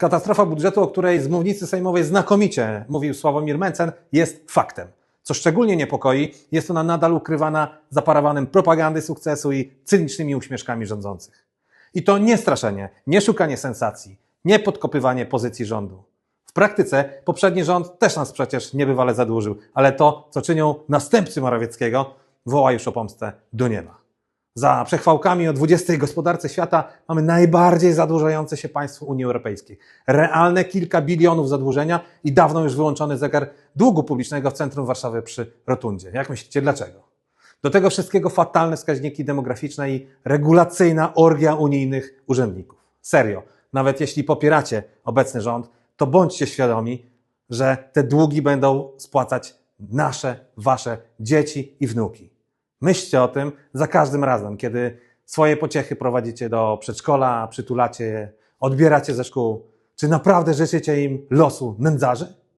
Katastrofa budżetu, o której z mównicy sejmowej znakomicie mówił Sławomir Mencen, jest faktem. Co szczególnie niepokoi, jest ona nadal ukrywana za parawanem propagandy sukcesu i cynicznymi uśmieszkami rządzących. I to nie straszenie, nie szukanie sensacji, nie podkopywanie pozycji rządu. W praktyce poprzedni rząd też nas przecież niebywale zadłużył, ale to, co czynią następcy Morawieckiego, woła już o pomstę do nieba. Za przechwałkami o 20 gospodarce świata mamy najbardziej zadłużające się państwo Unii Europejskiej. Realne kilka bilionów zadłużenia i dawno już wyłączony zegar długu publicznego w centrum Warszawy przy Rotundzie. Jak myślicie, dlaczego? Do tego wszystkiego fatalne wskaźniki demograficzne i regulacyjna orgia unijnych urzędników. Serio, nawet jeśli popieracie obecny rząd, to bądźcie świadomi, że te długi będą spłacać nasze, wasze dzieci i wnuki. Myślcie o tym za każdym razem, kiedy swoje pociechy prowadzicie do przedszkola, przytulacie je, odbieracie ze szkół. Czy naprawdę życzycie im losu nędzarzy?